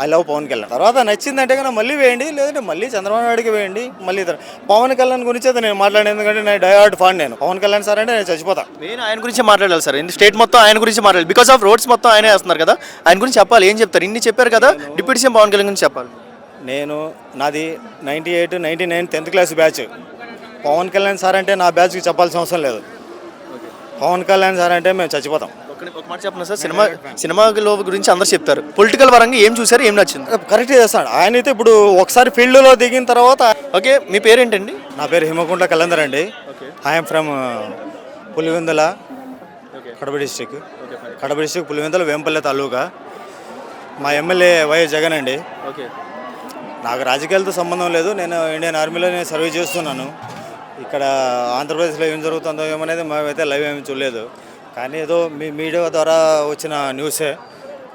I love Pawan Kalyan తర్వాత నచ్చిందంటే కన్నా మళ్ళీ వేయండి లేదంటే మళ్ళీ చంద్రబాబు నాయుడుకి వేయండి మళ్ళీ ఇతర పవన్ కళ్యాణ్ గురించి అయితే నేను మాట్లాడేది ఎందుకంటే నేను డైహార్డ్ ఫాన్ నేను. పవన్ కళ్యాణ్ సార్ అంటే నేను చచ్చిపోతా. నేను ఆయన గురించి మాట్లాడాలి సార్. స్టేట్ మొత్తం ఆయన గురించి మాట్లాడాలి. బికాస్ ఆఫ్ రోడ్స్ మొత్తం ఆయనే వేస్తున్నారు కదా. ఆయన గురించి చెప్పాలి ఏం చెప్తారు? ఇన్ని చెప్పారు కదా డిప్యూటీ సీఎం పవన్ కళ్యాణ్ గురించి చెప్పాలి. నేను నాది ninety eight ninety nine tenth class batch Pawan Kalyan sir అంటే నా బ్యాచ్కి చెప్పాల్సిన అవసరం లేదు. పవన్ కళ్యాణ్ సార్ అంటే మేము చచ్చిపోతాం. ఒక మాట చెప్పండి సార్? సినిమా సినిమాలో గురించి అందరు చెప్తారు. పొలిటికల్ పరంగా ఏం చూసారు? ఏం నచ్చింది? కరెక్ట్ చేస్తాడు ఆయన అయితే ఇప్పుడు ఒకసారి ఫీల్డ్లో దిగిన తర్వాత ఓకే మీ పేరేంటండి? నా పేరు హిమకుంట కలందర్ అండి. I'm from Pulivendula Kadapa district Kadapa district Pulivendula Vempalle taluka. మా ఎమ్మెల్యే వైఎస్ జగన్ అండి. ఓకే. నాకు రాజకీయాలతో సంబంధం లేదు. నేను ఇండియన్ ఆర్మీలో నేను సర్వీస్ చేస్తున్నాను. ఇక్కడ ఆంధ్రప్రదేశ్లో ఏం జరుగుతుందో ఏమనేది మేమైతే లైవ్ ఏమి చూడలేదు. కానీ ఏదో మీ మీడియా ద్వారా వచ్చిన న్యూసే.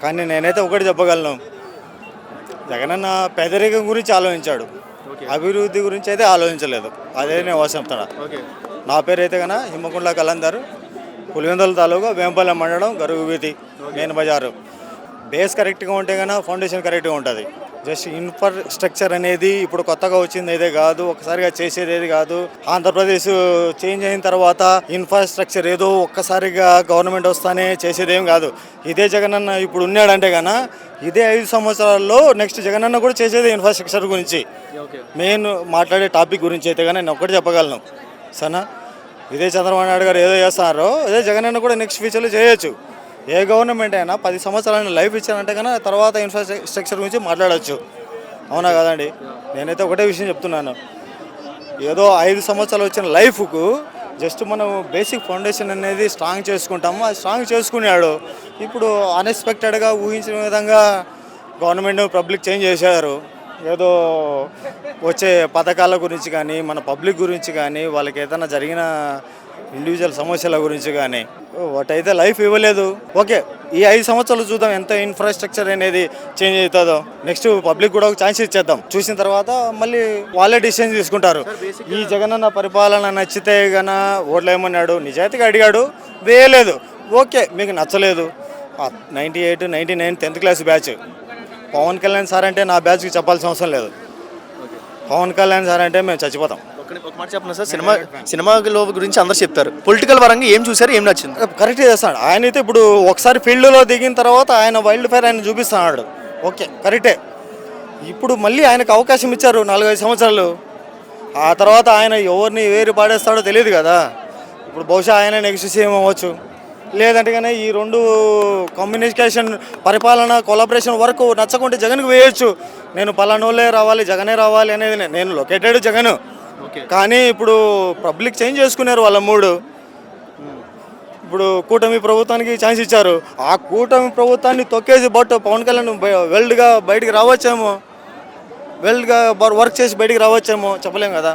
కానీ నేనైతే ఒకటి చెప్పగలను. జగనన్న పేదరికం గురించి ఆలోచించాడు. అభివృద్ధి గురించి అయితే ఆలోచించలేదు. అదే నేను వాసం చెప్తాను నా పేరు అయితే కన్నా హిమ్మకుండ్ల కలందర్ పులివెందుల తాలూకా వేంపల్లె మండలం గరుగు వీధి మెయిన్ బజారు. బేస్ కరెక్ట్గా ఉంటే కన్నా ఫౌండేషన్ కరెక్ట్గా ఉంటుంది. జస్ట్ ఇన్ఫ్రాస్ట్రక్చర్ అనేది ఇప్పుడు కొత్తగా వచ్చింది అయితే కాదు ఒకసారిగా చేసేది ఏది కాదు. ఆంధ్రప్రదేశ్ చేంజ్ అయిన తర్వాత ఇన్ఫ్రాస్ట్రక్చర్ ఏదో ఒక్కసారిగా గవర్నమెంట్ వస్తానే చేసేదేం కాదు. ఇదే జగనన్న ఇప్పుడు ఉన్నాడంటే కన్నా ఇదే ఐదు సంవత్సరాల్లో నెక్స్ట్ జగనన్న కూడా చేసేది ఇన్ఫ్రాస్ట్రక్చర్ గురించి. మెయిన్ మాట్లాడే టాపిక్ గురించి అయితే కానీ నేను ఒక్కటి చెప్పగలను. సరేనా? ఇదే చంద్రబాబు నాయుడు గారు ఏదో చేస్తున్నారో అదే జగన్ అన్న కూడా నెక్స్ట్ ఫ్యూచర్లో చేయొచ్చు. ఏ గవర్నమెంట్ అయినా పది సంవత్సరాలను లైఫ్ ఇచ్చారంటే కన్నా తర్వాత ఇన్ఫ్రాస్ట్రక్చర్ గురించి మాట్లాడవచ్చు అవునా కదండి? నేనైతే ఒకటే విషయం చెప్తున్నాను. ఏదో ఐదు సంవత్సరాలు వచ్చిన లైఫ్కు జస్ట్ మనం బేసిక్ ఫౌండేషన్ అనేది స్ట్రాంగ్ చేసుకుంటాము. అది స్ట్రాంగ్ చేసుకున్నాడు. ఇప్పుడు అన్ఎక్స్పెక్టెడ్గా ఊహించిన విధంగా గవర్నమెంట్ పబ్లిక్ చేంజ్ చేశారు. ఏదో వచ్చే పథకాల గురించి కానీ మన పబ్లిక్ గురించి కానీ వాళ్ళకి ఏదైనా జరిగిన ఇండివిజువల్ సమస్యల గురించి కానీ వాటైతే లైఫ్ ఇవ్వలేదు. ఓకే ఈ ఐదు సంవత్సరాలు చూద్దాం ఎంత ఇన్ఫ్రాస్ట్రక్చర్ అనేది చేంజ్ అవుతుందో. నెక్స్ట్ పబ్లిక్ కూడా ఒక ఛాన్స్ ఇచ్చేద్దాం. చూసిన తర్వాత మళ్ళీ వాళ్ళే డిసిషన్ తీసుకుంటారు. ఈ జగనన్న పరిపాలన నచ్చితే గన ఓట్లు ఏమన్నాడు? నిజాయితీగా అడిగాడు. వేయలేదు. ఓకే మీకు నచ్చలేదు. Ninety eight ninety nine tenth class batch Pawan Kalyan sir అంటే నా బ్యాచ్కి చెప్పాల్సిన అవసరం లేదు. పవన్ కళ్యాణ్ సార్ అంటే మేము చచ్చిపోతాం. ఒక ఒక మాట చెప్పండి సార్? సినిమా సినిమాలో గురించి అందరు చెప్తారు పొలిటికల్ పరంగా ఏం చూసారు ఏం నచ్చింది? కరెక్ట్ చేస్తాడు. ఆయన అయితే ఇప్పుడు ఒకసారి ఫీల్డ్లో దిగిన తర్వాత ఆయన వైల్డ్ ఫైర్ ఆయన చూపిస్తున్నాడు. ఓకే కరెక్టే ఇప్పుడు మళ్ళీ ఆయనకు అవకాశం ఇచ్చారు నాలుగైదు సంవత్సరాలు. ఆ తర్వాత ఆయన ఎవరిని వేరు పాడేస్తాడో తెలియదు కదా. ఇప్పుడు బహుశా ఆయన నెక్స్ట్ సీఎం అవ్వచ్చు. లేదంటే కానీ ఈ రెండు కమ్యూనికేషన్ పరిపాలన కొలాబరేషన్ వరకు నచ్చకుంటే జగన్కి వేయొచ్చు. నేను పలానోళ్ళే రావాలి జగనే రావాలి అనేది నేను లొకేటెడ్ జగన్. కానీ ఇప్పుడు పబ్లిక్ చేంజ్ చేసుకున్నారు వాళ్ళ మూడు. ఇప్పుడు కూటమి ప్రభుత్వానికి ఛాన్స్ ఇచ్చారు. ఆ కూటమి ప్రభుత్వాన్ని తొక్కేసి బట్ పవన్ కళ్యాణ్ వెల్డ్గా బయటికి రావచ్చేమో. వెల్డ్గా వర్క్ చేసి బయటికి రావచ్చేమో చెప్పలేం కదా.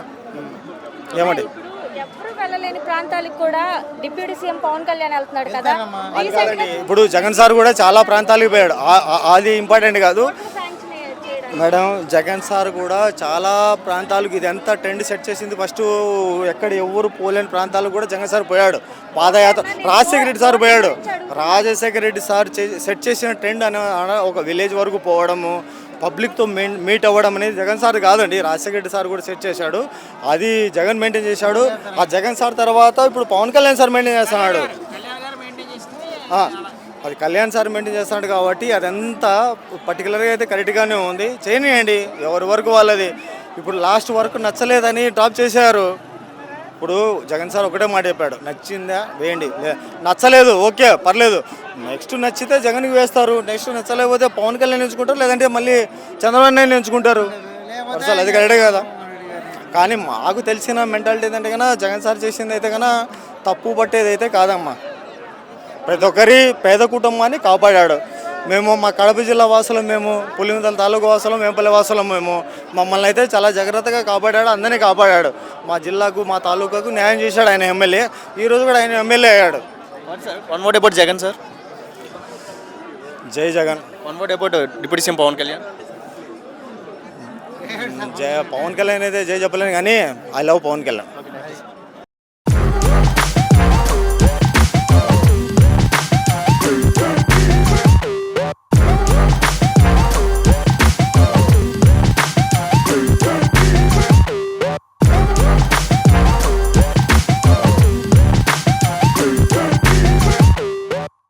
ఏమండి? ఇప్పుడు ఎవ్వరూ వెళ్ళలేని ప్రాంతాలకు కూడా డిప్యూటీ సీఎం పవన్ కళ్యాణ్ వెళ్తున్నాడు కదా. అది కాదండి. ఇప్పుడు జగన్ సార్ కూడా చాలా ప్రాంతాలకు పోయాడు. అది ఇంపార్టెంట్ కాదు. మేడం జగన్ సార్ కూడా చాలా ప్రాంతాలకు ఇది ఎంత ట్రెండ్ సెట్ చేసింది. ఫస్ట్ ఎక్కడ ఎవరు పోలేని ప్రాంతాలకు కూడా జగన్ సార్ పోయాడు. పాదయాత్ర రాజశేఖర రెడ్డి సార్ పోయాడు. రాజశేఖర రెడ్డి సార్ సెట్ చేసిన ట్రెండ్ అనే ఒక విలేజ్ వరకు పోవడము పబ్లిక్తో మీట్ అవ్వడం అనేది జగన్ సార్ కాదండి. రాజశేఖర రెడ్డి సార్ కూడా సెట్ చేశాడు. అది జగన్ మెయింటైన్ చేశాడు. ఆ జగన్ సార్ తర్వాత ఇప్పుడు పవన్ కళ్యాణ్ సార్ మెయింటైన్ చేస్తున్నాడు. అది కళ్యాణ్ సార్ మెయింటైన్ చేస్తున్నాడు కాబట్టి అదంతా పర్టికులర్గా అయితే కరెక్ట్గానే ఉంది. చేయనియండి ఎవరి వరకు వాళ్ళది. ఇప్పుడు లాస్ట్ వరకు నచ్చలేదని డ్రాప్ చేశారు. ఇప్పుడు జగన్ సార్ ఒకటే మాట చెప్పాడు నచ్చిందా? వేయండి. నచ్చలేదు ఓకే పర్లేదు. నెక్స్ట్ నచ్చితే జగన్కి వేస్తారు. నెక్స్ట్ నచ్చలేకపోతే పవన్ కళ్యాణ్ ఎంచుకుంటారు లేదంటే మళ్ళీ చంద్రబాబు నాయుడు ఎంచుకుంటారు అసలు అది కరెక్టే కదా? కానీ మాకు తెలిసిన మెంటాలిటీ ఏంటంటే కన్నా జగన్ సార్ చేసింది అయితే కన్నా తప్పు పట్టేది అయితే కాదమ్మా. ప్రతి ఒక్కరి పేద కుటుంబాన్ని కాపాడాడు. మేము మా కడప జిల్లా వాసులం మేము పులిమిదల తాలూకు వాసులం వేంపల్లి వాసులం మేము. మమ్మల్ని అయితే చాలా జాగ్రత్తగా కాపాడాడు అందరినీ కాపాడాడు. మా జిల్లాకు మా తాలూకాకు న్యాయం చేశాడు ఆయన ఎమ్మెల్యే. ఈ రోజు కూడా ఆయన ఎమ్మెల్యే అయ్యాడు. వన్ అబౌట్ జగన్ సార్ జై Jagan. One word about deputy CM Pawan Kalyan జయ పవన్ కళ్యాణ్ అయితే జై చెప్పలేను కానీ ఐ లవ్ పవన్ కళ్యాణ్.